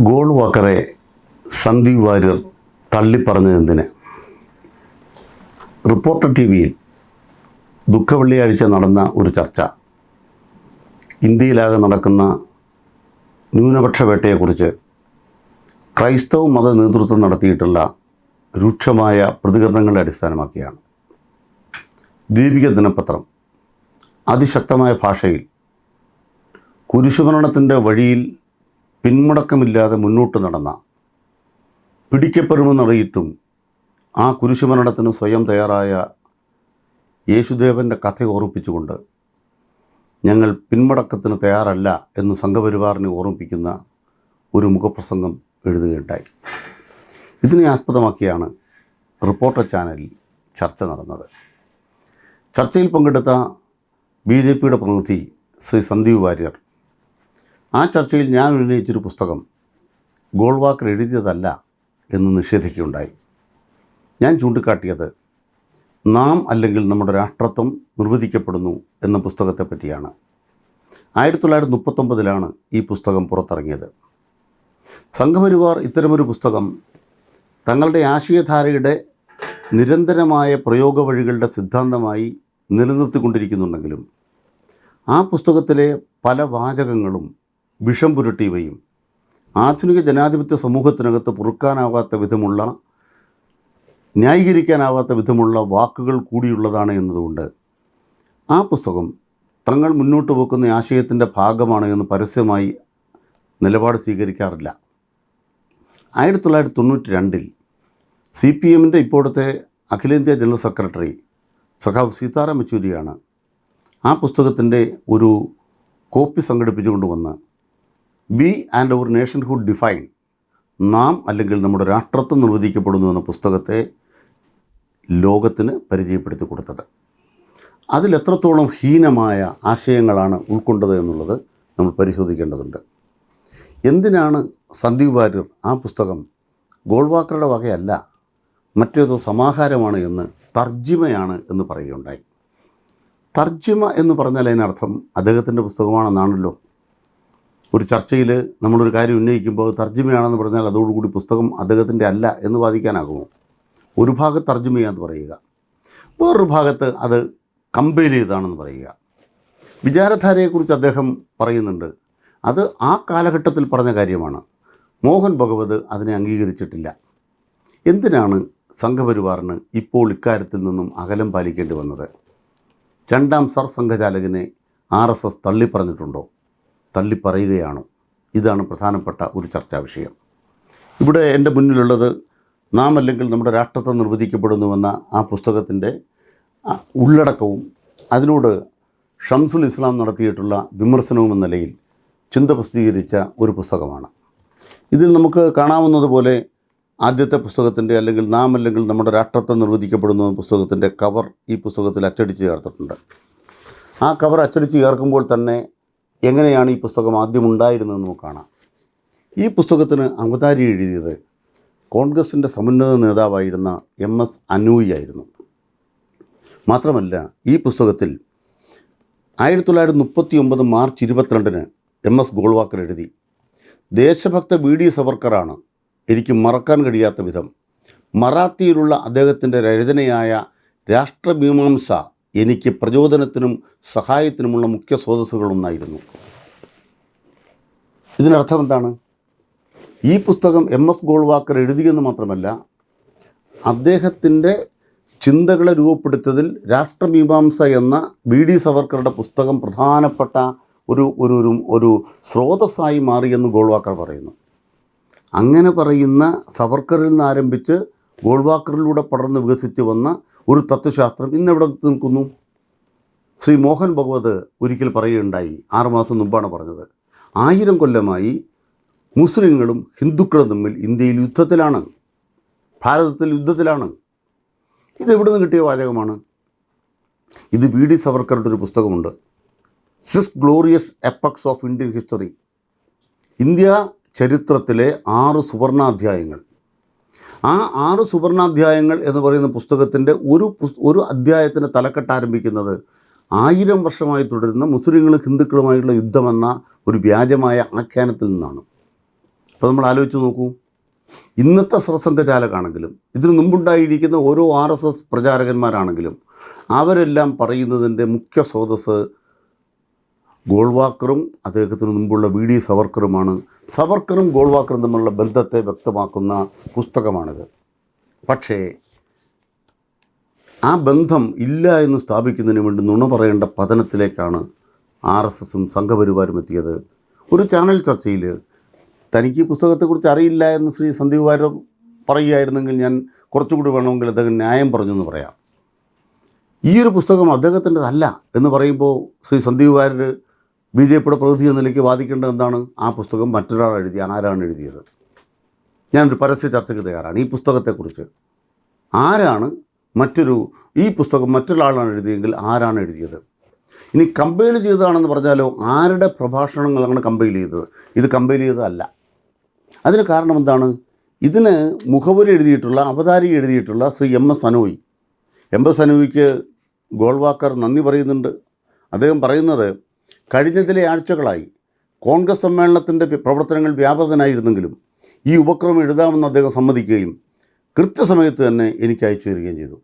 Goal വാക്കറെ സന്ദീപ് വാര്യർ തള്ളിപ്പറഞ്ഞതെന്തിന് reporter T വിയിൽ ദുഃഖവെള്ളിയാഴ്ച നടന്ന ഒരു ചർച്ച. ഇന്ത്യയിലാകെ നടക്കുന്ന ന്യൂനപക്ഷ വേട്ടയെക്കുറിച്ച് ക്രൈസ്തവ മത നേതൃത്വം നടത്തിയിട്ടുള്ള രൂക്ഷമായ പ്രതികരണങ്ങളെ അടിസ്ഥാനമാക്കിയാണ്. ദീപിക ദിനപത്രം അതിശക്തമായ ഭാഷയിൽ കുരിശുമരണത്തിന്റെ വഴിയിൽ പിന്മുടക്കമില്ലാതെ മുന്നോട്ട് നടന്ന പിടിക്കപ്പെടുമെന്നറിയിട്ടും ആ കുരിശുമരണത്തിന് സ്വയം തയ്യാറായ യേശുദേവന്റെ കഥ ഓർമ്മിപ്പിച്ചുകൊണ്ട് ഞങ്ങൾ പിന്മുടക്കത്തിന് തയ്യാറല്ല എന്ന് സംഘപരിവാറിനെ ഓർമ്മിപ്പിക്കുന്ന ഒരു മുഖപ്രസംഗം എഴുതുകയുണ്ടായി. ഇതിനെ ആസ്പദമാക്കിയാണ് റിപ്പോർട്ടർ ചാനലിൽ ചർച്ച നടന്നത്. ചർച്ചയിൽ പങ്കെടുത്ത ബി ജെ പിയുടെ പ്രതിനിധി ശ്രീ സന്ദീപ് വാര്യർ ആ ചർച്ചയിൽ ഞാൻ ഉന്നയിച്ചൊരു പുസ്തകം ഗോൾവാക്കർ എഴുതിയതല്ല എന്ന് നിഷേധിക്കുകയുണ്ടായി. ഞാൻ ചൂണ്ടിക്കാട്ടിയത് നാം അല്ലെങ്കിൽ നമ്മുടെ രാഷ്ട്രത്വം നിർവചിക്കപ്പെടുന്നു എന്ന പുസ്തകത്തെ പറ്റിയാണ്. ആയിരത്തി തൊള്ളായിരത്തി മുപ്പത്തൊമ്പതിലാണ് ഈ പുസ്തകം പുറത്തിറങ്ങിയത്. സംഘപരിവാർ ഇത്തരമൊരു പുസ്തകം തങ്ങളുടെ ആശയധാരയുടെ നിരന്തരമായ പ്രയോഗ വഴികളുടെ സിദ്ധാന്തമായി നിലനിർത്തിക്കൊണ്ടിരിക്കുന്നുണ്ടെങ്കിലും ആ പുസ്തകത്തിലെ പല വാചകങ്ങളും വിഷം പുരട്ടിയവയും ആധുനിക ജനാധിപത്യ സമൂഹത്തിനകത്ത് പൊറുക്കാനാവാത്ത വിധമുള്ള ന്യായീകരിക്കാനാവാത്ത വിധമുള്ള വാക്കുകൾ കൂടിയുള്ളതാണ് എന്നതുകൊണ്ട് ആ പുസ്തകം തങ്ങൾ മുന്നോട്ട് വെക്കുന്ന ആശയത്തിന്റെ ഭാഗമാണ് എന്ന് പരസ്യമായി നിലപാട് സ്വീകരിക്കാറില്ല. ആയിരത്തി തൊള്ളായിരത്തി തൊണ്ണൂറ്റി രണ്ടിൽ സി പി എമ്മിന്റെ ഇപ്പോഴത്തെ അഖിലേന്ത്യാ ജനറൽ സെക്രട്ടറി സഖാവ് സീതാറാം യെച്ചൂരിയാണ് ആ പുസ്തകത്തിന്റെ ഒരു കോപ്പി സംഘടിപ്പിച്ചുകൊണ്ട് വന്ന് we and our nationhood define നാം അല്ലെങ്കിൽ നമ്മുടെ രാഷ്ട്രത്വം നിർവചിക്കപ്പെടുന്നു എന്ന പുസ്തകത്തെ ലോകത്തിന് പരിചയപ്പെടുത്തി കൊടുത്തത്. അതിലെത്രത്തോളം ഹീനമായ ആശയങ്ങളാണ് ഉൾക്കൊണ്ടത് എന്നുള്ളത് നമ്മൾ പരിശോധിക്കേണ്ടതുണ്ട്. എന്തിനാണ് സന്ദീപ് വാര്യർ ആ പുസ്തകം ഗോൾവാക്കറുടെ വകയല്ല മറ്റേതോ സമാഹാരമാണ് എന്ന് തർജിമയാണ് എന്ന് പറയുകയുണ്ടായി? തർജിമ എന്ന് പറഞ്ഞാൽ അതിനർത്ഥം അദ്ദേഹത്തിന്റെ പുസ്തകമാണെന്നാണല്ലോ ഒരു ചർച്ചയിൽ നമ്മളൊരു കാര്യം ഉന്നയിക്കുമ്പോൾ തർജിമയാണെന്ന് പറഞ്ഞാൽ അതോടുകൂടി പുസ്തകം അദ്ദേഹത്തിന്റെ അല്ല എന്ന് വാദിക്കാനാകുമോ? ഒരു ഭാഗത്ത് തർജിമയാന്ന് പറയുക. വേറൊരു ഭാഗത്ത് അത് കമ്പയർ ചെയ്താണെന്ന് പറയുക. വിചാരധാരയെക്കുറിച്ച് അദ്ദേഹം പറയുന്നുണ്ട്. അത് ആ കാലഘട്ടത്തിൽ പറഞ്ഞ കാര്യമാണ്. മോഹൻ ഭഗവത് അതിനെ അംഗീകരിച്ചിട്ടില്ല. എന്തിനാണ് സംഘപരിവാറിന് ഇപ്പോൾ ഇക്കാര്യത്തിൽ നിന്നും അകലം പാലിക്കേണ്ടി വന്നത്? രണ്ടാം സർ സംഘചാലകനെ ആർ എസ് എസ് തള്ളിപ്പറഞ്ഞിട്ടുണ്ടോ? തള്ളിപ്പറയുകയാണോ. ഇതാണ് പ്രധാനപ്പെട്ട ഒരു ചർച്ചാ വിഷയം. ഇവിടെ എന്റെ മുന്നിലുള്ളത് നാം അല്ലെങ്കിൽ നമ്മുടെ രാഷ്ട്രത്തെ നിർവചിക്കപ്പെടുന്നുവെന്ന ആ പുസ്തകത്തിന്റെ ഉള്ളടക്കവും അതിനോട് ഷംസുൽ ഇസ്ലാം നടത്തിയിട്ടുള്ള വിമർശനവും എന്ന നിലയിൽ ചിന്ത പ്രസിദ്ധീകരിച്ച ഒരു പുസ്തകമാണ്. ഇതിൽ നമുക്ക് കാണാവുന്നതുപോലെ ആദ്യത്തെ പുസ്തകത്തിന്റെ അല്ലെങ്കിൽ നാം അല്ലെങ്കിൽ നമ്മുടെ രാഷ്ട്രത്തെ നിർവചിക്കപ്പെടുന്ന പുസ്തകത്തിന്റെ കവർ ഈ പുസ്തകത്തിൽ അച്ചടിച്ച് ചേർത്തിട്ടുണ്ട്. ആ കവർ അച്ചടിച്ച് ചേർക്കുമ്പോൾ തന്നെ എങ്ങനെയാണ് ഈ പുസ്തകം ആദ്യം ഉണ്ടായിരുന്നതെന്ന് നമുക്ക് കാണാം. ഈ പുസ്തകത്തിന് അവതാരി എഴുതിയത് കോൺഗ്രസിന്റെ സമുന്നത നേതാവായിരുന്ന എം എസ് അനൂയി ആയിരുന്നു. മാത്രമല്ല ഈ പുസ്തകത്തിൽ ആയിരത്തി തൊള്ളായിരത്തി മുപ്പത്തി ഒമ്പത് മാർച്ച് ഇരുപത്തിരണ്ടിന് എം എസ് ഗോൾവാക്കർ എഴുതി ദേശഭക്ത വി ഡി സവർക്കറാണ്. എനിക്ക് മറക്കാൻ കഴിയാത്ത വിധം മറാത്തിയിലുള്ള അദ്ദേഹത്തിന്റെ രചനയായ രാഷ്ട്രമീമാംസ എനിക്ക് പ്രചോദനത്തിനും സഹായത്തിനുമുള്ള മുഖ്യ സ്രോതസ്സുകളൊന്നായിരുന്നു. ഇതിനർത്ഥം എന്താണ്? ഈ പുസ്തകം എം എസ് ഗോൾവാക്കർ എഴുതിയെന്ന് മാത്രമല്ല അദ്ദേഹത്തിന്റെ ചിന്തകളെ രൂപപ്പെടുത്തിയതിൽ രാഷ്ട്രമീമാംസ എന്ന വി ഡി സവർക്കറുടെ പുസ്തകം പ്രധാനപ്പെട്ട ഒരു ഒരു ഒരു ഒരു സ്രോതസ്സായി മാറിയെന്ന് ഗോൾവാക്കർ പറയുന്നു. അങ്ങനെ പറയുന്ന സവർക്കറിൽ നിന്ന് ആരംഭിച്ച് ഗോൾവാക്കറിലൂടെ പടർന്ന് വികസിച്ച് വന്ന ഒരു തത്വശാസ്ത്രം ഇന്നെവിടെ നിൽക്കുന്നു? ശ്രീ മോഹൻ ഭഗവത് ഒരിക്കൽ പറയുകയുണ്ടായി ആറുമാസം മുമ്പാണ് പറഞ്ഞത്. ആയിരം കൊല്ലമായി മുസ്ലിങ്ങളും ഹിന്ദുക്കളും തമ്മിൽ ഇന്ത്യയിൽ യുദ്ധത്തിലാണ് ഭാരതത്തിൽ യുദ്ധത്തിലാണ്. ഇതെവിടെ നിന്ന് കിട്ടിയ വാചകമാണ്? ഇത് വി ഡി സവർക്കറുടെ ഒരു പുസ്തകമുണ്ട്. Six glorious epochs of Indian history India ചരിത്രത്തിലെ ആറ് സുവർണാധ്യായങ്ങൾ. ആ ആറ് സുവർണാധ്യായങ്ങൾ എന്ന് പറയുന്ന പുസ്തകത്തിന്റെ ഒരു ഒരു അധ്യായത്തിന് തലക്കെട്ട് ആരംഭിക്കുന്നത് ആയിരം വർഷമായി തുടരുന്ന മുസ്ലിങ്ങളും ഹിന്ദുക്കളുമായുള്ള യുദ്ധമെന്ന ഒരു വ്യാജമായ ആഖ്യാനത്തിൽ നിന്നാണ്. അപ്പോൾ നമ്മൾ ആലോചിച്ച് നോക്കൂ. ഇന്നത്തെ സർസംഘചാലകാണെങ്കിലും ഇതിനു മുമ്പുണ്ടായിരിക്കുന്ന ഓരോ ആർ എസ് എസ് പ്രചാരകന്മാരാണെങ്കിലും അവരെല്ലാം പറയുന്നതിന്റെ മുഖ്യ സ്രോതസ് ഗോൾവാക്കറും അദ്ദേഹത്തിന് മുമ്പുള്ള വി ഡി സവർക്കറുമാണ് സവർക്കറും ഗോൾവാക്കറും തമ്മിലുള്ള ബന്ധത്തെ വ്യക്തമാക്കുന്ന പുസ്തകമാണിത്. പക്ഷേ ആ ബന്ധം ഇല്ല എന്ന് സ്ഥാപിക്കുന്നതിന് വേണ്ടി നുണ പറയേണ്ട പതനത്തിലേക്കാണ് ആർ എസ് എസും സംഘപരിവാരും എത്തിയത്. ഒരു ചാനൽ ചർച്ചയിൽ തനിക്ക് പുസ്തകത്തെക്കുറിച്ച് അറിയില്ല എന്ന് ശ്രീ സന്ദീപ് വാര്യർ പറയുകയായിരുന്നെങ്കിൽ ഞാൻ കുറച്ചുകൂടി വേണമെങ്കിൽ അദ്ദേഹം ന്യായം പറഞ്ഞു എന്ന് പറയാം. ഈ ഒരു പുസ്തകം അദ്ദേഹത്തിന്റെതല്ല എന്ന് പറയുമ്പോൾ ശ്രീ സന്ദീപ് വാര്യർ ബി ജെ പിയുടെ പ്രതിനിധി എന്ന നിലയ്ക്ക് വാദിക്കേണ്ടത് എന്താണ്? ആ പുസ്തകം മറ്റൊരാൾ എഴുതി ആരാണ് എഴുതിയത്? ഞാനൊരു പരസ്യ ചർച്ചയ്ക്ക് തയ്യാറാണ്. ഈ പുസ്തകത്തെക്കുറിച്ച് ആരാണ് മറ്റൊരു ഈ പുസ്തകം മറ്റൊരാളാണ് എഴുതിയെങ്കിൽ ആരാണ് എഴുതിയത്? ഇനി കമ്പയിൽ ചെയ്തതാണെന്ന് പറഞ്ഞാലോ ആരുടെ പ്രഭാഷണങ്ങളാണ് കമ്പയിൽ ചെയ്തത്? ഇത് കമ്പയിൽ ചെയ്തതല്ല. അതിന് കാരണം എന്താണ്? ഇതിന് മുഖവരി എഴുതിയിട്ടുള്ള അവതാരി എഴുതിയിട്ടുള്ള Shri M S Aney M S അനോയിക്ക് Golwalkar നന്ദി പറയുന്നുണ്ട്. അദ്ദേഹം പറയുന്നത് കഴിഞ്ഞ ചില ആഴ്ചകളായി കോൺഗ്രസ് സമ്മേളനത്തിന്റെ പ്രവർത്തനങ്ങൾ വ്യാപകനായിരുന്നെങ്കിലും ഈ ഉപക്രമം എഴുതാമെന്ന് അദ്ദേഹം സമ്മതിക്കുകയും കൃത്യസമയത്ത് തന്നെ എനിക്ക് അയച്ചു തരികയും ചെയ്തു.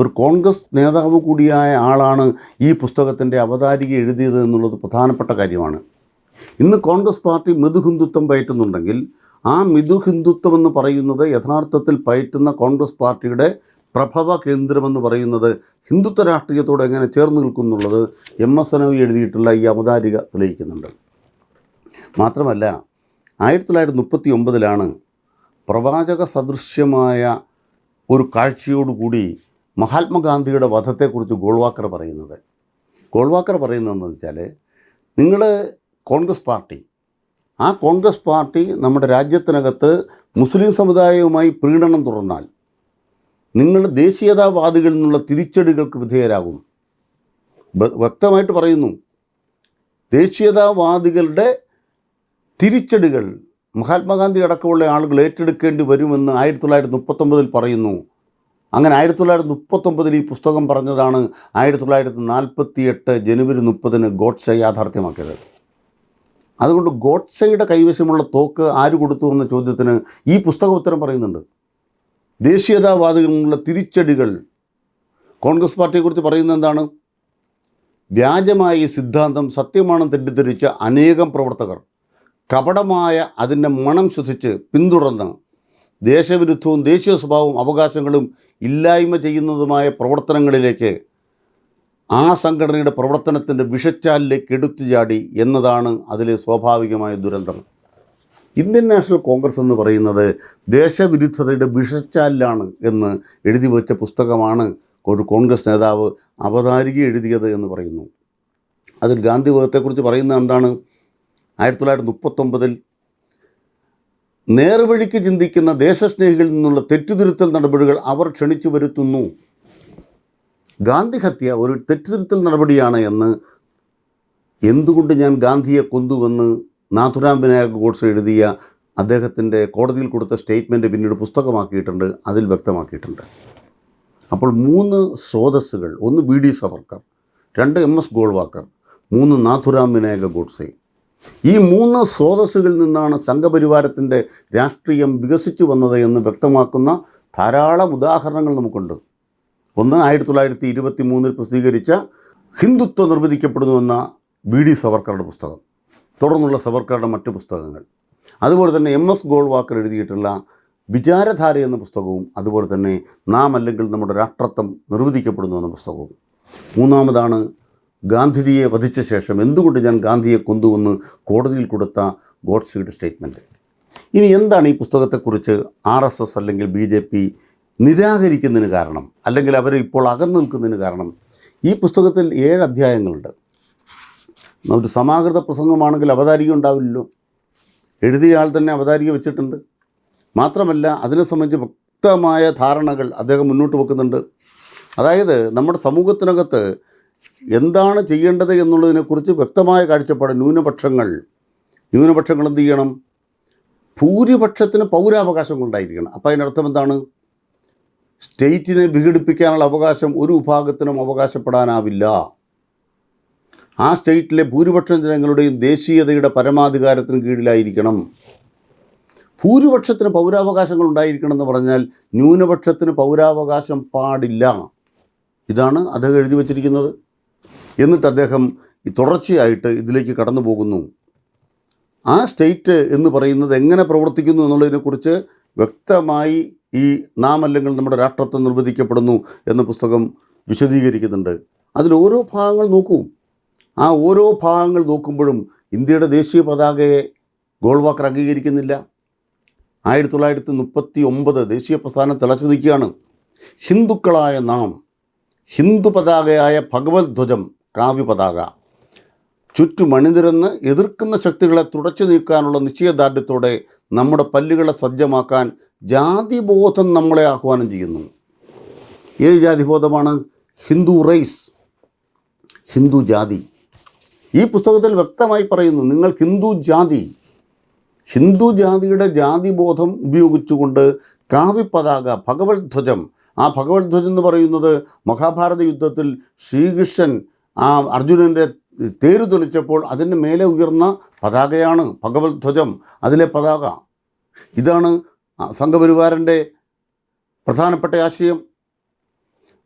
ഒരു കോൺഗ്രസ് നേതാവ് കൂടിയായ ആളാണ് ഈ പുസ്തകത്തിന്റെ അവതാരിക എഴുതിയത് എന്നുള്ളത് പ്രധാനപ്പെട്ട കാര്യമാണ്. ഇന്ന് കോൺഗ്രസ് പാർട്ടി മൃദുഹിന്ദുത്വം പയറ്റുന്നുണ്ടെങ്കിൽ ആ മൃദുഹിന്ദുത്വം എന്ന് പറയുന്നത് യഥാർത്ഥത്തിൽ പയറ്റുന്ന കോൺഗ്രസ് പാർട്ടിയുടെ പ്രഭവ കേന്ദ്രമെന്ന് പറയുന്നത് ഹിന്ദുത്വ രാഷ്ട്രീയത്തോട് എങ്ങനെ ചേർന്ന് നിൽക്കുന്നുള്ളത് എം എസ് അനവി എഴുതിയിട്ടുള്ള ഈ അവതാരിക തെളിയിക്കുന്നുണ്ട്. മാത്രമല്ല ആയിരത്തി തൊള്ളായിരത്തി മുപ്പത്തി ഒമ്പതിലാണ് പ്രവാചക സദൃശ്യമായ ഒരു കാഴ്ചയോടുകൂടി മഹാത്മാഗാന്ധിയുടെ വധത്തെക്കുറിച്ച് ഗോൾവാക്കർ പറയുന്നത്. ഗോൾവാക്കർ പറയുന്നതെന്ന് വെച്ചാൽ നിങ്ങൾ കോൺഗ്രസ് പാർട്ടി ആ കോൺഗ്രസ് പാർട്ടി നമ്മുടെ രാജ്യത്തിനകത്ത് മുസ്ലിം സമുദായവുമായി പ്രീണനം തുറന്നാൽ നിങ്ങൾ ദേശീയതാവാദികളിൽ നിന്നുള്ള തിരിച്ചടികൾക്ക് വിധേയരാകും വ്യക്തമായിട്ട് പറയുന്നു. ദേശീയതാവാദികളുടെ തിരിച്ചടികൾ മഹാത്മാഗാന്ധി അടക്കമുള്ള ആളുകൾ ഏറ്റെടുക്കേണ്ടി വരുമെന്ന് ആയിരത്തി തൊള്ളായിരത്തി മുപ്പത്തൊമ്പതിൽ പറയുന്നു. അങ്ങനെ ആയിരത്തി തൊള്ളായിരത്തി മുപ്പത്തൊമ്പതിൽ ഈ പുസ്തകം പറഞ്ഞതാണ് ആയിരത്തി തൊള്ളായിരത്തി നാൽപ്പത്തി എട്ട് ജനുവരി മുപ്പതിന് ഗോഡ്സെ യാഥാർത്ഥ്യമാക്കിയത്. അതുകൊണ്ട് ഗോഡ്സെയുടെ കൈവശമുള്ള തോക്ക് ആര് കൊടുത്തു എന്ന ചോദ്യത്തിന് ഈ പുസ്തകം ഉത്തരം പറയുന്നുണ്ട്. ദേശീയതാവാദികളുള്ള തിരിച്ചടികൾ കോൺഗ്രസ് പാർട്ടിയെക്കുറിച്ച് പറയുന്നത് എന്താണ്? വ്യാജമായ ഈ സിദ്ധാന്തം സത്യമാണെന്ന് തെറ്റിദ്ധരിച്ച അനേകം പ്രവർത്തകർ കപടമായ അതിന്റെ മണം ശ്വസിച്ച് പിന്തുടർന്ന് ദേശവിരുദ്ധവും ദേശീയ സ്വഭാവവും അവകാശങ്ങളും ഇല്ലായ്മ ചെയ്യുന്നതുമായ പ്രവർത്തനങ്ങളിലേക്ക് ആ സംഘടനയുടെ പ്രവർത്തനത്തിന്റെ വിഷച്ചാലിലേക്ക് എടുത്തു ചാടി എന്നതാണ് അതിലെ സ്വാഭാവികമായ ദുരന്തം. ഇന്ത്യൻ നാഷണൽ കോൺഗ്രസ് എന്ന് പറയുന്നത് ദേശവിരുദ്ധതയുടെ വിഷച്ചാലിലാണ് എന്ന് എഴുതി വെച്ച പുസ്തകമാണ് ഒരു കോൺഗ്രസ് നേതാവ് അവതാരിക എഴുതിയത് എന്ന് പറയുന്നു. അതിൽ ഗാന്ധി വധത്തെക്കുറിച്ച് പറയുന്നത് എന്താണ്? ആയിരത്തി തൊള്ളായിരത്തി മുപ്പത്തൊമ്പതിൽ നേർവഴിക്ക് ചിന്തിക്കുന്ന ദേശസ്നേഹികളിൽ നിന്നുള്ള തെറ്റുതിരുത്തൽ നടപടികൾ അവർ ക്ഷണിച്ചു വരുത്തുന്നു. ഗാന്ധി ഹത്യ ഒരു തെറ്റുതിരുത്തൽ നടപടിയാണ് എന്ന് എന്തുകൊണ്ട് ഞാൻ ഗാന്ധിയെ കൊന്നുവെന്ന് നാഥുറാം വിനായക് ഗോഡ്സ് എഴുതിയ അദ്ദേഹത്തിന്റെ കോടതിയിൽ കൊടുത്ത സ്റ്റേറ്റ്മെന്റ് പിന്നീട് പുസ്തകമാക്കിയിട്ടുണ്ട് അതിൽ വ്യക്തമാക്കിയിട്ടുണ്ട്. അപ്പോൾ മൂന്ന് സ്രോതസ്സുകൾ ഒന്ന് വി ഡി സവർക്കർ രണ്ട് എം എസ് ഗോൾവാക്കർ മൂന്ന് നാഥുറാം വിനായക ഗോഡ്സെ. ഈ മൂന്ന് സ്രോതസ്സുകളിൽ നിന്നാണ് സംഘപരിവാരത്തിന്റെ രാഷ്ട്രീയം വികസിച്ചു വന്നത് എന്ന് വ്യക്തമാക്കുന്ന ധാരാളം ഉദാഹരണങ്ങൾ നമുക്കുണ്ട്. ഒന്ന് ആയിരത്തി തൊള്ളായിരത്തി ഇരുപത്തി മൂന്നിൽ പ്രസിദ്ധീകരിച്ച ഹിന്ദുത്വം നിർവചിക്കപ്പെടുന്നുവെന്ന വി ഡി സവർക്കറുടെ പുസ്തകം. തുടർന്നുള്ള സവർക്കറുടെ മറ്റ് പുസ്തകങ്ങൾ. അതുപോലെ തന്നെ എം എസ് ഗോൾവാക്കർ എഴുതിയിട്ടുള്ള വിചാരധാര എന്ന പുസ്തകവും അതുപോലെ തന്നെ നാം അല്ലെങ്കിൽ നമ്മുടെ രാഷ്ട്രത്വം നിർവചിക്കപ്പെടുന്നു എന്ന പുസ്തകവും. മൂന്നാമതാണ് ഗാന്ധിജിയെ വധിച്ച ശേഷം എന്തുകൊണ്ട് ഞാൻ ഗാന്ധിയെ കൊന്നുവെന്ന് കോടതിയിൽ കൊടുത്ത ഗോഡ്സീഡ് സ്റ്റേറ്റ്മെന്റ് ഇനി എന്താണ് ഈ പുസ്തകത്തെക്കുറിച്ച് ആർ എസ് എസ് അല്ലെങ്കിൽ ബി ജെ പി നിരാകരിക്കുന്നതിന് കാരണം അല്ലെങ്കിൽ അവർ ഇപ്പോൾ അകന്നു നിൽക്കുന്നതിന് കാരണം? ഈ പുസ്തകത്തിൽ ഏഴ് അധ്യായങ്ങളുണ്ട്. ഒരു സമാകൃത പ്രസംഗമാണെങ്കിൽ അവതാരിക ഉണ്ടാവില്ലല്ലോ. എഴുതിയ ആൾ തന്നെ അവതാരിക വെച്ചിട്ടുണ്ട്. മാത്രമല്ല അതിനെ സംബന്ധിച്ച് വ്യക്തമായ ധാരണകൾ അദ്ദേഹം മുന്നോട്ട് വെക്കുന്നുണ്ട്. അതായത് നമ്മുടെ സമൂഹത്തിനകത്ത് എന്താണ് ചെയ്യേണ്ടത് എന്നുള്ളതിനെക്കുറിച്ച് വ്യക്തമായ കാഴ്ചപ്പാട് ന്യൂനപക്ഷങ്ങൾ ന്യൂനപക്ഷങ്ങൾ എന്ത് ചെയ്യണം? ഭൂരിപക്ഷത്തിന് പൗരാവകാശം ഉണ്ടായിരിക്കണം. അപ്പോൾ അതിനർത്ഥം എന്താണ്? സ്റ്റേറ്റിനെ വിഘടിപ്പിക്കാനുള്ള അവകാശം ഒരു വിഭാഗത്തിനും അവകാശപ്പെടാനാവില്ല. ആ സ്റ്റേറ്റിലെ ഭൂരിപക്ഷം ജനങ്ങളുടെയും ദേശീയതയുടെ പരമാധികാരത്തിന് കീഴിലായിരിക്കണം. ഭൂരിപക്ഷത്തിന് പൗരാവകാശങ്ങൾ ഉണ്ടായിരിക്കണം എന്ന് പറഞ്ഞാൽ ന്യൂനപക്ഷത്തിന് പൗരാവകാശം പാടില്ല. ഇതാണ് അദ്ദേഹം എഴുതി വച്ചിരിക്കുന്നത്. എന്നിട്ട് അദ്ദേഹം തുടർച്ചയായിട്ട് ഇതിലേക്ക് കടന്നു പോകുന്നു. ആ സ്റ്റേറ്റ് എന്ന് പറയുന്നത് എങ്ങനെ പ്രവർത്തിക്കുന്നു എന്നുള്ളതിനെക്കുറിച്ച് വ്യക്തമായി ഈ നാം അല്ലെങ്കിൽ നമ്മുടെ രാഷ്ട്രത്വം നിർവചിക്കപ്പെടുന്നു എന്ന പുസ്തകം വിശദീകരിക്കുന്നുണ്ട്. അതിൽ ഓരോ ഭാഗങ്ങൾ നോക്കൂ. ആ ഓരോ ഭാഗങ്ങൾ നോക്കുമ്പോഴും ഇന്ത്യയുടെ ദേശീയ പതാകയെ ഗോൾവാക്കർ അംഗീകരിക്കുന്നില്ല. ആയിരത്തി തൊള്ളായിരത്തി മുപ്പത്തി ഒമ്പത് ദേശീയ പ്രസ്ഥാനം തിളച്ചു നിൽക്കുകയാണ് ഹിന്ദുക്കളായ നാം ഹിന്ദു പതാകയായ ഭഗവത് ധ്വജം കാവ്യ പതാക. ചുറ്റുമണിനിരന്ന് എതിർക്കുന്ന ശക്തികളെ തുടച്ചു നീക്കാനുള്ള നിശ്ചയദാർഢ്യത്തോടെ നമ്മുടെ പല്ലുകളെ സജ്ജമാക്കാൻ ജാതിബോധം നമ്മളെ ആഹ്വാനം ചെയ്യുന്നു. ഏത് ജാതിബോധമാണ്? ഹിന്ദു റൈസ് ഹിന്ദു ജാതി. ഈ പുസ്തകത്തിൽ വ്യക്തമായി പറയുന്നു നിങ്ങൾ ഹിന്ദു ജാതി ഹിന്ദു ജാതിയുടെ ജാതി ബോധം ഉപയോഗിച്ചുകൊണ്ട് കാവ്യപതാക ഭഗവത് ധ്വജം ആ ഭഗവത് ധ്വജം എന്ന് പറയുന്നത് മഹാഭാരത യുദ്ധത്തിൽ ശ്രീകൃഷ്ണൻ ആ അർജുനന്റെ തേര് തെളിച്ചപ്പോൾ അതിന് മേലെ ഉയർന്ന പതാകയാണ് ഭഗവത് ധ്വജം അതിലെ പതാക. ഇതാണ് സംഘപരിവാരന്റെ പ്രധാനപ്പെട്ട ആശയം.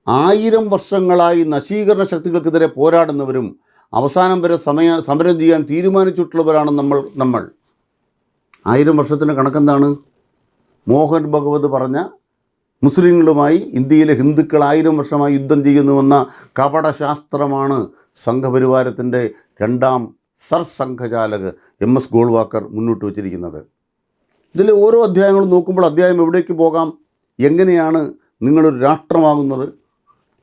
ആയിരം വർഷങ്ങളായി നശീകരണ ശക്തികൾക്കെതിരെ പോരാടുന്നവരും അവസാനം വരെ സമയ സമരം ചെയ്യാൻ തീരുമാനിച്ചിട്ടുള്ളവരാണ് നമ്മൾ നമ്മൾ. ആയിരം വർഷത്തിന്റെ കണക്കെന്താണ്? മോഹൻ ഭഗവത് പറഞ്ഞ മുസ്ലിങ്ങളുമായി ഇന്ത്യയിലെ ഹിന്ദുക്കൾ ആയിരം വർഷമായി യുദ്ധം ചെയ്യുന്നുവെന്ന കപടശാസ്ത്രമാണ് സംഘപരിവാരത്തിന്റെ രണ്ടാം സർസംഘചാലക് എം എസ് ഗോൾവാക്കർ മുന്നോട്ട് വച്ചിരിക്കുന്നത്. ഇതിലെ ഓരോ അധ്യായങ്ങളും നോക്കുമ്പോൾ അധ്യായം എവിടേക്ക് പോകാം? എങ്ങനെയാണ് നിങ്ങളൊരു രാഷ്ട്രമാകുന്നത്?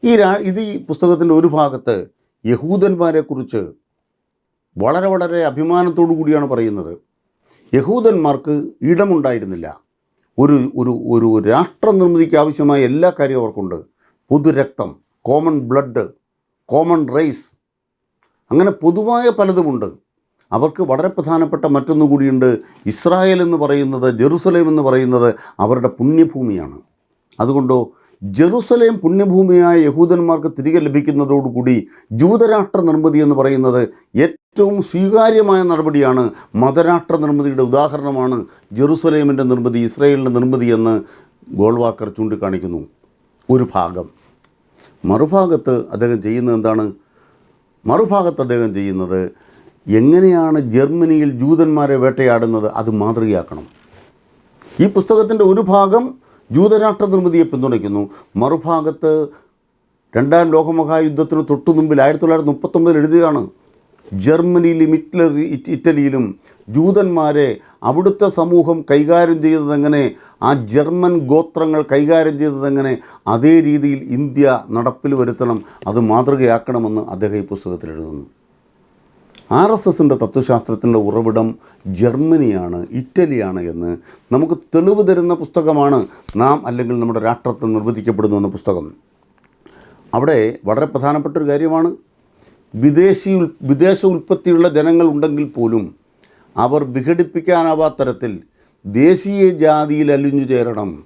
ഈ രാ ഇത് ഈ പുസ്തകത്തിന്റെ ഒരു ഭാഗത്ത് യഹൂദന്മാരെക്കുറിച്ച് വളരെ വളരെ അഭിമാനത്തോടു കൂടിയാണ് പറയുന്നത്. യഹൂദന്മാർക്ക് ഇടമുണ്ടായിരുന്നില്ല. ഒരു ഒരു ഒരു രാഷ്ട്ര നിർമ്മിതിക്ക് ആവശ്യമായ എല്ലാ കാര്യവും അവർക്കുണ്ട്. പൊതുരക്തം കോമൺ ബ്ലഡ് കോമൺ റൈസ് അങ്ങനെ പൊതുവായ പലതുമുണ്ട്. അവർക്ക് വളരെ പ്രധാനപ്പെട്ട മറ്റൊന്നു കൂടിയുണ്ട്. ഇസ്രായേൽ എന്ന് പറയുന്നത് ജെറുസലേം എന്ന് പറയുന്നത് അവരുടെ പുണ്യഭൂമിയാണ്. അതുകൊണ്ടോ ജെറുസലേം പുണ്യഭൂമിയായ യഹൂദന്മാർക്ക് തിരികെ ലഭിക്കുന്നതോടുകൂടി ജൂതരാഷ്ട്ര നിർമ്മിതി എന്ന് പറയുന്നത് ഏറ്റവും സ്വീകാര്യമായ നടപടിയാണ് മതരാഷ്ട്ര നിർമ്മിതിയുടെ ഉദാഹരണമാണ് ജെറുസലേമിന്റെ നിർമ്മിതി ഇസ്രയേലിന്റെ നിർമ്മിതി എന്ന് ഗോൾവാക്കർ ചൂണ്ടിക്കാണിക്കുന്നു. ഒരു ഭാഗം. മറുഭാഗത്ത് അദ്ദേഹം ചെയ്യുന്നത് എന്താണ്? മറുഭാഗത്ത് അദ്ദേഹം ചെയ്യുന്നത് എങ്ങനെയാണ് ജർമ്മനിയിൽ ജൂതന്മാരെ വേട്ടയാടുന്നത് അത് മാതൃകയാക്കണം. ഈ പുസ്തകത്തിന്റെ ഒരു ഭാഗം ജൂതരാഷ്ട്ര നിർമ്മിതിയെ പിന്തുണയ്ക്കുന്നു. മറുഭാഗത്ത് രണ്ടാം ലോകമഹായുദ്ധത്തിന് തൊട്ടു മുമ്പിൽ ആയിരത്തി തൊള്ളായിരത്തി മുപ്പത്തൊമ്പതിൽ എഴുതുകയാണ് ജർമ്മനിയിലും ഇറ്റലി ഇറ്റലിയിലും ജൂതന്മാരെ അവിടുത്തെ സമൂഹം കൈകാര്യം ചെയ്തതെങ്ങനെ ആ ജർമ്മൻ ഗോത്രങ്ങൾ കൈകാര്യം ചെയ്തതെങ്ങനെ അതേ രീതിയിൽ ഇന്ത്യ നടപ്പിൽ വരുത്തണം അത് മാതൃകയാക്കണമെന്ന് അദ്ദേഹം ഈ പുസ്തകത്തിൽ എഴുതുന്നു. ആർ എസ് എസിന്റെ തത്വശാസ്ത്രത്തിന്റെ ഉറവിടം ജർമ്മനിയാണ് ഇറ്റലിയാണ് എന്ന് നമുക്ക് തെളിവ് തരുന്ന പുസ്തകമാണ് നാം അല്ലെങ്കിൽ നമ്മുടെ രാഷ്ട്രത്തെ നിർവചിക്കപ്പെടുന്നു എന്ന പുസ്തകം. അവിടെ വളരെ പ്രധാനപ്പെട്ട ഒരു കാര്യമാണ്. വിദേശി വിദേശ ഉൽപ്പത്തിയുള്ള ജനങ്ങൾ ഉണ്ടെങ്കിൽ പോലും അവർ വിഘടിപ്പിക്കാനാവാത്ത തരത്തിൽ ദേശീയ ജാതിയിൽ അലിഞ്ഞു ചേരണം.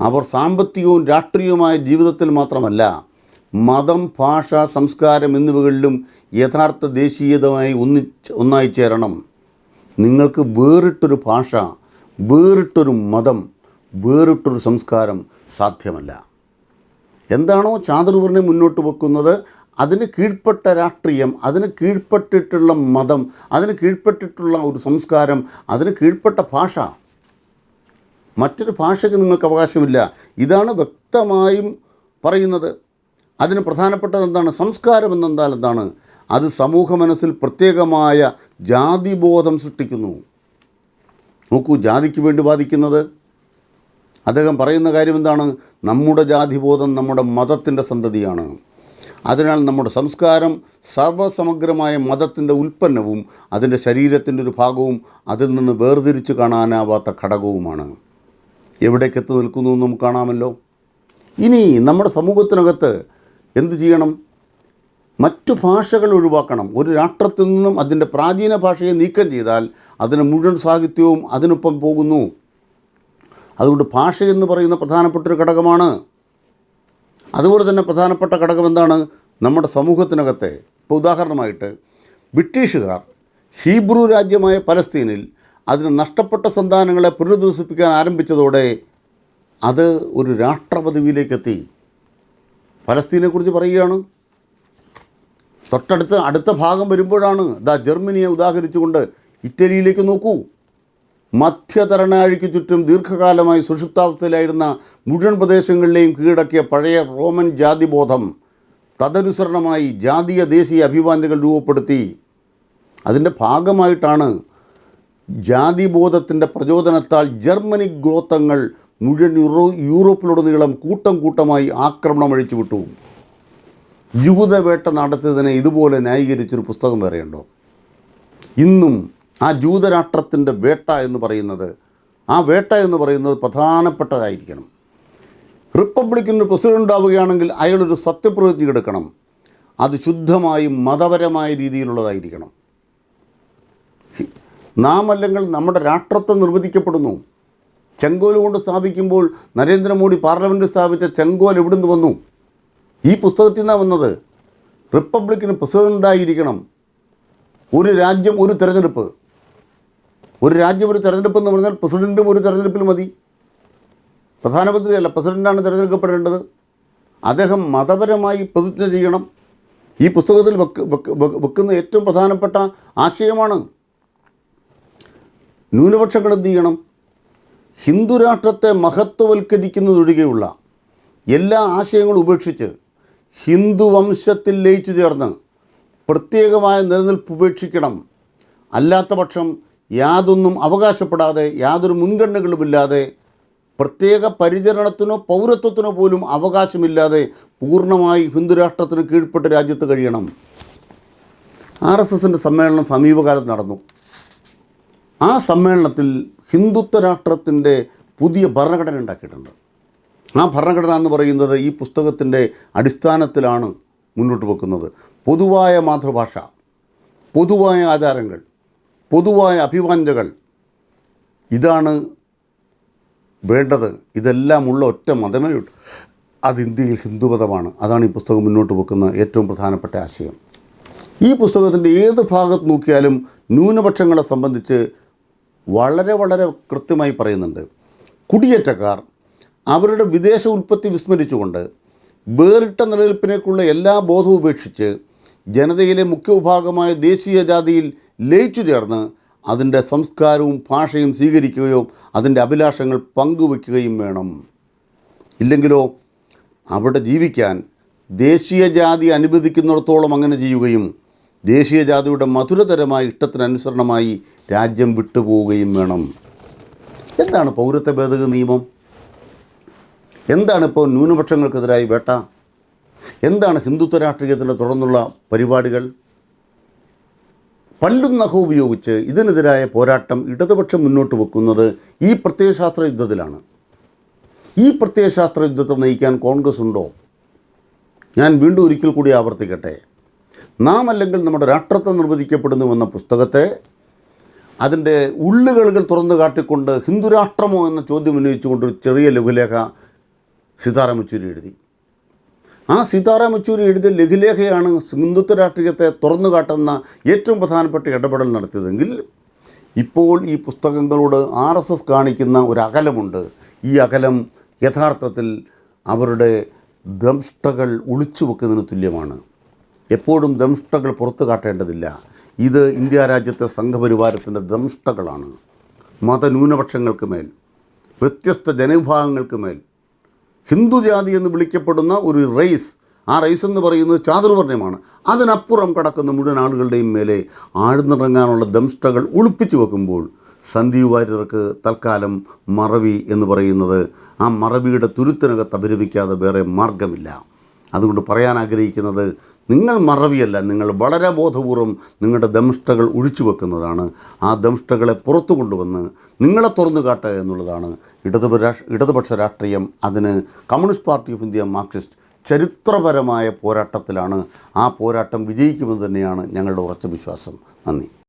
അവർ സാമ്പത്തികവും രാഷ്ട്രീയവുമായ ജീവിതത്തിൽ മാത്രമല്ല മതം ഭാഷ സംസ്കാരം എന്നിവകളിലും യഥാർത്ഥ ദേശീയതമായി ഒന്നിച്ച് ഒന്നായി ചേരണം. നിങ്ങൾക്ക് വേറിട്ടൊരു ഭാഷ വേറിട്ടൊരു മതം വേറിട്ടൊരു സംസ്കാരം സാധ്യമല്ല. എന്താണോ ചാതുർവർണെ മുന്നോട്ട് വെക്കുന്നത്? അതിന് കീഴ്പ്പെട്ട രാഷ്ട്രീയം അതിന് കീഴ്പ്പെട്ടിട്ടുള്ള മതം അതിന് കീഴ്പ്പെട്ടിട്ടുള്ള ഒരു സംസ്കാരം അതിന് കീഴ്പ്പെട്ട ഭാഷ. മറ്റൊരു ഭാഷയ്ക്ക് നിങ്ങൾക്ക് അവകാശമില്ല. ഇതാണ് വ്യക്തമായും പറയുന്നത്. അതിന് പ്രധാനപ്പെട്ടത് എന്താണ്? സംസ്കാരം എന്നെന്താൽ എന്താണ്? അത് സമൂഹ മനസ്സിൽ പ്രത്യേകമായ ജാതിബോധം സൃഷ്ടിക്കുന്നു. നോക്കൂ ജാതിക്ക് വേണ്ടി ബാധിക്കുന്നത് അദ്ദേഹം പറയുന്ന കാര്യം എന്താണ്? നമ്മുടെ ജാതിബോധം നമ്മുടെ മതത്തിന്റെ സന്തതിയാണ്. അതിനാൽ നമ്മുടെ സംസ്കാരം സർവസമഗ്രമായ മതത്തിന്റെ ഉൽപ്പന്നവും അതിന്റെ ശരീരത്തിന്റെ ഒരു ഭാഗവും അതിൽ നിന്ന് വേർതിരിച്ച് കാണാനാവാത്ത ഘടകവുമാണ്. എവിടേക്കെത്തി നിൽക്കുന്നു നമുക്ക് കാണാമല്ലോ? ഇനി നമ്മുടെ സമൂഹത്തിനകത്ത് എന്തു ചെയ്യണം? മറ്റു ഭാഷകൾ ഒഴിവാക്കണം. ഒരു രാഷ്ട്രത്തിൽ നിന്നും അതിന്റെ പ്രാചീന ഭാഷയെ നീക്കം ചെയ്താൽ അതിന് മുഴുവൻ സാഹിത്യവും അതിനൊപ്പം പോകുന്നു. അതുകൊണ്ട് ഭാഷ എന്ന് പറയുന്ന പ്രധാനപ്പെട്ട ഒരു ഘടകമാണ്. അതുപോലെ തന്നെ പ്രധാനപ്പെട്ട ഘടകം എന്താണ്? നമ്മുടെ സമൂഹത്തിനകത്തെ. ഇപ്പോൾ ഉദാഹരണമായിട്ട് ബ്രിട്ടീഷുകാർ ഹീബ്രു രാജ്യമായ പലസ്തീനിൽ അതിന് നഷ്ടപ്പെട്ട സന്താനങ്ങളെ പുനരധിവസിപ്പിക്കാൻ ആരംഭിച്ചതോടെ അത് ഒരു രാഷ്ട്രപദവിയിലേക്കെത്തി. ഫലസ്തീനെക്കുറിച്ച് പറയുകയാണ്. തൊട്ടടുത്ത് അടുത്ത ഭാഗം വരുമ്പോഴാണ് ദാ ജർമ്മനിയെ ഉദാഹരിച്ചുകൊണ്ട് ഇറ്റലിയിലേക്ക് നോക്കൂ. മധ്യതരണാഴിക്ക് ചുറ്റും ദീർഘകാലമായി സുഷുപ്താവസ്ഥയിലായിരുന്ന മുഴുവൻ പ്രദേശങ്ങളിലെയും കീഴടക്കിയ പഴയ റോമൻ ജാതിബോധം തദനുസരണമായി ജാതീയ ദേശീയ അഭിവാഞ്യകൾ രൂപപ്പെടുത്തി. അതിന്റെ ഭാഗമായിട്ടാണ് ജാതിബോധത്തിന്റെ പ്രചോദനത്താൽ ജർമ്മനി ഗോത്രങ്ങൾ മുഴുവൻ യൂറോ യൂറോപ്പിലുടനീളം കൂട്ടം കൂട്ടമായി ആക്രമണം അഴിച്ചു വിട്ടു. ജൂതവേട്ട നടത്തിയതിനെ ഇതുപോലെ ന്യായീകരിച്ചൊരു പുസ്തകം വേറെയുണ്ടോ? ഇന്നും ആ ജൂതരാഷ്ട്രത്തിന്റെ വേട്ട എന്ന് പറയുന്നത് ആ വേട്ട എന്ന് പറയുന്നത് പ്രധാനപ്പെട്ടതായിരിക്കണം. റിപ്പബ്ലിക്കിന് പ്രസിഡന്റ് ആവുകയാണെങ്കിൽ അയാളൊരു സത്യപ്രതിജ്ഞ എടുക്കണം. അത് ശുദ്ധമായും മതപരമായ രീതിയിലുള്ളതായിരിക്കണം. നാം അല്ലെങ്കിൽ നമ്മുടെ രാഷ്ട്രത്വം നിർവചിക്കപ്പെടുന്നു ചെങ്കോൽ കൊണ്ട് സ്ഥാപിക്കുമ്പോൾ നരേന്ദ്രമോദി പാർലമെന്റ് സ്ഥാപിച്ച ചെങ്കോൽ എവിടുന്ന് വന്നു? ഈ പുസ്തകത്തിൽ നിന്നാണ് വന്നത്. റിപ്പബ്ലിക്കിന് പ്രസിഡന്റായിരിക്കണം ഒരു രാജ്യം ഒരു തിരഞ്ഞെടുപ്പ്. ഒരു രാജ്യം ഒരു തിരഞ്ഞെടുപ്പ് എന്ന് പറഞ്ഞാൽ പ്രസിഡന്റും ഒരു തിരഞ്ഞെടുപ്പിൽ മതി. പ്രധാനമന്ത്രിയല്ല പ്രസിഡന്റാണ് തിരഞ്ഞെടുക്കപ്പെടേണ്ടത്. അദ്ദേഹം മതപരമായി പ്രതിജ്ഞ ചെയ്യണം. ഈ പുസ്തകത്തിൽ വെക്ക് വെക്ക് വെക്ക് വെക്കുന്ന ഏറ്റവും പ്രധാനപ്പെട്ട ആശയമാണ് ന്യൂനപക്ഷങ്ങൾ എന്ത് ചെയ്യണം? ഹിന്ദു രാഷ്ട്രത്തെ മഹത്വവൽക്കരിക്കുന്നതൊഴികെയുള്ള എല്ലാ ആശയങ്ങളും ഉപേക്ഷിച്ച് ഹിന്ദുവംശത്തിൽ ലയിച്ചു ചേർന്ന് പ്രത്യേകമായ നിലനിൽപ്പ് ഉപേക്ഷിക്കണം. അല്ലാത്ത പക്ഷം യാതൊന്നും അവകാശപ്പെടാതെ യാതൊരു മുൻഗണനകളുമില്ലാതെ പ്രത്യേക പരിചരണത്തിനോ പൗരത്വത്തിനോ പോലും അവകാശമില്ലാതെ പൂർണമായി ഹിന്ദുരാഷ്ട്രത്തിന് കീഴ്പ്പെട്ട് രാജ്യത്ത് കഴിയണം. ആർ എസ് എസിന്റെ സമ്മേളനം സമീപകാലത്ത് നടന്നു. ആ സമ്മേളനത്തിൽ ഹിന്ദുത്വ രാഷ്ട്രത്തിന്റെ പുതിയ ഭരണഘടന ഉണ്ടാക്കിയിട്ടുണ്ട്. ആ ഭരണഘടന എന്ന് പറയുന്നത് ഈ പുസ്തകത്തിന്റെ അടിസ്ഥാനത്തിലാണ് മുന്നോട്ട് വെക്കുന്നത്. പൊതുവായ മാതൃഭാഷ പൊതുവായ ആചാരങ്ങൾ പൊതുവായ അഭിവാഞ്ചകൾ ഇതാണ് വേണ്ടത്. ഇതെല്ലാം ഉള്ള ഒറ്റ മതമേ അത് ഇന്ത്യയിൽ ഹിന്ദുമതമാണ് അതാണ് ഈ പുസ്തകം മുന്നോട്ട് വെക്കുന്ന ഏറ്റവും പ്രധാനപ്പെട്ട ആശയം. ഈ പുസ്തകത്തിന്റെ ഏത് ഭാഗത്ത് നോക്കിയാലും ന്യൂനപക്ഷങ്ങളെ സംബന്ധിച്ച് വളരെ വളരെ കൃത്യമായി പറയുന്നുണ്ട്. കുടിയേറ്റക്കാർ അവരുടെ വിദേശ ഉൽപ്പത്തി വിസ്മരിച്ചുകൊണ്ട് വേറിട്ട നിലനിൽപ്പിനേക്കുള്ള എല്ലാ ബോധവും ഉപേക്ഷിച്ച് ജനതയിലെ മുഖ്യ വിഭാഗമായ ദേശീയ ജാതിയിൽ ലയിച്ചു ചേർന്ന് അതിന്റെ സംസ്കാരവും ഭാഷയും സ്വീകരിക്കുകയോ അതിന്റെ അഭിലാഷങ്ങൾ പങ്കുവയ്ക്കുകയും വേണം. ഇല്ലെങ്കിലോ അവിടെ ജീവിക്കാൻ ദേശീയ ജാതി അനുവദിക്കുന്നിടത്തോളം അങ്ങനെ ചെയ്യുകയും ദേശീയ ജാതിയുടെ മധുരതരമായ ഇഷ്ടത്തിനനുസരണമായി രാജ്യം വിട്ടുപോവുകയും വേണം. എന്താണ് പൗരത്വ ഭേദഗതി നിയമം? എന്താണ് ഇപ്പോൾ ന്യൂനപക്ഷങ്ങൾക്കെതിരായി വേട്ട? എന്താണ് ഹിന്ദുത്വ രാഷ്ട്രീയത്തിന്റെ തുടർന്നുള്ള പരിപാടികൾ? പല്ലും നഖം ഉപയോഗിച്ച് ഇതിനെതിരായ പോരാട്ടം ഇടതുപക്ഷം മുന്നോട്ട് വെക്കുന്നത് ഈ പ്രത്യയശാസ്ത്ര യുദ്ധത്തിലാണ്. ഈ പ്രത്യയശാസ്ത്ര യുദ്ധത്തെ നയിക്കാൻ കോൺഗ്രസ് ഉണ്ടോ? ഞാൻ വീണ്ടും ഒരിക്കൽ കൂടി ആവർത്തിക്കട്ടെ. നാം അല്ലെങ്കിൽ നമ്മുടെ രാഷ്ട്രത്വം നിർവചിക്കപ്പെടുന്നുവെന്ന പുസ്തകത്തെ അതിന്റെ ഉള്ളുകളുകൾ തുറന്നു കാട്ടിക്കൊണ്ട് ഹിന്ദുരാഷ്ട്രമോ എന്ന ചോദ്യം ഉന്നയിച്ചുകൊണ്ട് ഒരു ചെറിയ ലഘുലേഖ സീതാറാം യെച്ചൂരി എഴുതി. ആ സീതാറാം യെച്ചൂരി എഴുതിയ ലഘുലേഖയാണ് ഹിന്ദുത്വ രാഷ്ട്രീയത്തെ തുറന്നു കാട്ടുന്ന ഏറ്റവും പ്രധാനപ്പെട്ട ഇടപെടൽ നടത്തിയതെങ്കിൽ ഇപ്പോൾ ഈ പുസ്തകങ്ങളോട് ആർ എസ് എസ് കാണിക്കുന്ന ഒരു അകലമുണ്ട്. ഈ അകലം യഥാർത്ഥത്തിൽ അവരുടെ ദംഷ്ടകൾ ഒളിച്ചു വെക്കുന്നതിന് തുല്യമാണ്. എപ്പോഴും ദംഷ്ടകൾ പുറത്തു കാട്ടേണ്ടതില്ല. ഇത് ഇന്ത്യ രാജ്യത്തെ സംഘപരിവാരത്തിന്റെ ദംഷ്ടകളാണ്. മതന്യൂനപക്ഷങ്ങൾക്ക് മേൽ വ്യത്യസ്ത ജനവിഭാഗങ്ങൾക്ക് മേൽ. ഹിന്ദുജാതി എന്ന് വിളിക്കപ്പെടുന്ന ഒരു റേസ് ആ റേസ് എന്ന് പറയുന്നത് ചാതുർവർണയമാണ് അതിനപ്പുറം കിടക്കുന്ന മുഴുവൻ ആളുകളുടെയും മേലെ ആഴ്ന്നിറങ്ങാനുള്ള ദംഷ്ടകൾ ഒളിപ്പിച്ചു വെക്കുമ്പോൾ സന്ദീപ് വാര്യർക്ക് തൽക്കാലം മറവി എന്ന് പറയുന്നത് ആ മറവിയുടെ തുരുത്തിനകത്ത് അഭിരമിക്കാതെ വേറെ മാർഗമില്ല അതുകൊണ്ട് പറയാൻ ആഗ്രഹിക്കുന്നത് നിങ്ങൾ മറവിയല്ല നിങ്ങൾ വളരെ ബോധപൂർവം നിങ്ങളുടെ ദംഷ്ടകൾ ഒഴിച്ചു വെക്കുന്നതാണ്. ആ ദംഷ്ടകളെ പുറത്തു കൊണ്ടുവന്ന് നിങ്ങളെ തുറന്നു കാട്ടുക എന്നുള്ളതാണ്. ഇടതുപക്ഷ ഇടതുപക്ഷ രാഷ്ട്രീയം അതിന് communist party of India Marxist ചരിത്രപരമായ പോരാട്ടത്തിലാണ്. ആ പോരാട്ടം വിജയിക്കുമെന്ന് തന്നെയാണ് ഞങ്ങളുടെ ഉറച്ച വിശ്വാസം. നന്ദി.